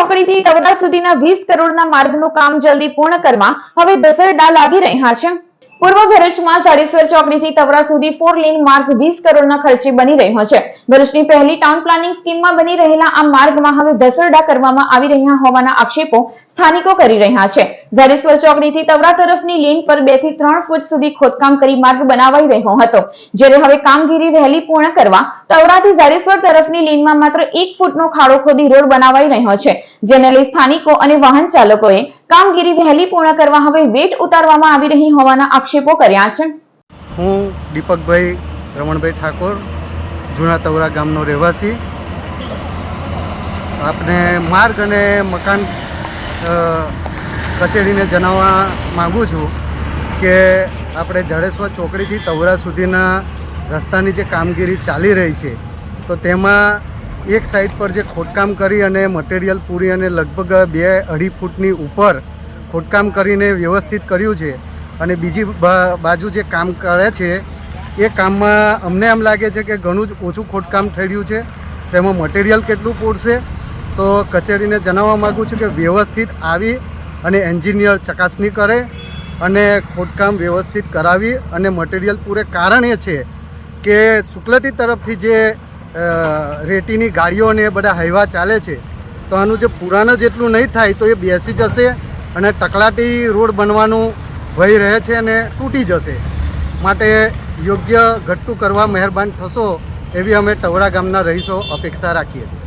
ચોકડીથી તવડા સુધીના વીસ કરોડના માર્ગનું કામ જલ્દી પૂર્ણ કરવા હવે દસરડા લાગી રહ્યા છે. પૂર્વ ભરૂચમાં સાડેશ્વર ચોકડીથી તવરા સુધી ફોર લેન માર્ગ વીસ કરોડના ખર્ચે બની રહ્યો છે. ભરૂચની પહેલી ટાઉન પ્લાનિંગ સ્કીમમાં બની રહેલા આ માર્ગમાં હવે દસરડા કરવામાં આવી રહ્યા હોવાના આક્ષેપો સ્થાનિકો કરી રહ્યા છે. ઝાડેશ્વર ચોકડીથી તવરા તરફની લેન પર બેથી ત્રણ ફૂટ સુધી ખોદકામ કરી માર્ગ બનાવાઈ રહ્યો હતો. જ્યારે હવે કામગીરી વહેલી પૂર્ણ કરવા, તવરાથી ઝાડેશ્વર તરફની લેનમાં માત્ર એક ફૂટનો ખાડો ખોદી રોડ બનાવાઈ રહ્યો છે. જેને લઈ સ્થાનિકો અને વાહન ચાલકોએ કામગીરી વહેલી પૂર્ણ કરવા હવે વેટ ઉતારવામાં આવી રહી હોવાના આક્ષેપો કર્યા છે. હું દીપકભાઈ રમણભાઈ ઠાકોર, જૂના તવરા ગામનો રહેવાસી. આપને માર્ગ અને મકાન કચેરીને જણાવવા માગું છું કે આપણે જડેશ્વર ચોકડીથી તવરા સુધીના રસ્તાની જે કામગીરી ચાલી રહી છે, તો તેમાં એક સાઈડ પર જે ખોદકામ કરી અને મટીરિયલ પૂરી અને લગભગ બે અઢી ફૂટની ઉપર ખોદકામ કરીને વ્યવસ્થિત કર્યું છે અને બીજી બાજુ જે કામ કરે છે, એ કામમાં અમને એમ લાગે છે કે ઘણું જ ઓછું ખોદકામ થઈ રહ્યું છે, તેમાં મટીરિયલ કેટલું પૂરશે, તો કચેરીને જણાવવા માગું છું કે વ્યવસ્થિત આવી અને એન્જિનિયર ચકાસણી કરે અને ખોદકામ વ્યવસ્થિત કરાવી અને મટીરિયલ પૂરે કારણ એ છે કે શુક્લટી તરફથી જે રેતીની ગાડીઓ અને બધા હાઈવા ચાલે છે, તો આનું જે પુરાણ જેટલું નહીં થાય તો એ બેસી જશે અને ટકલાટી રોડ બનવાનું ભય રહે છે અને તૂટી જશે. માટે યોગ્ય ઘટતું કરવા મહેરબાન થશો એવી અમે ટવરા ગામના રહીશો અપેક્ષા રાખીએ છીએ.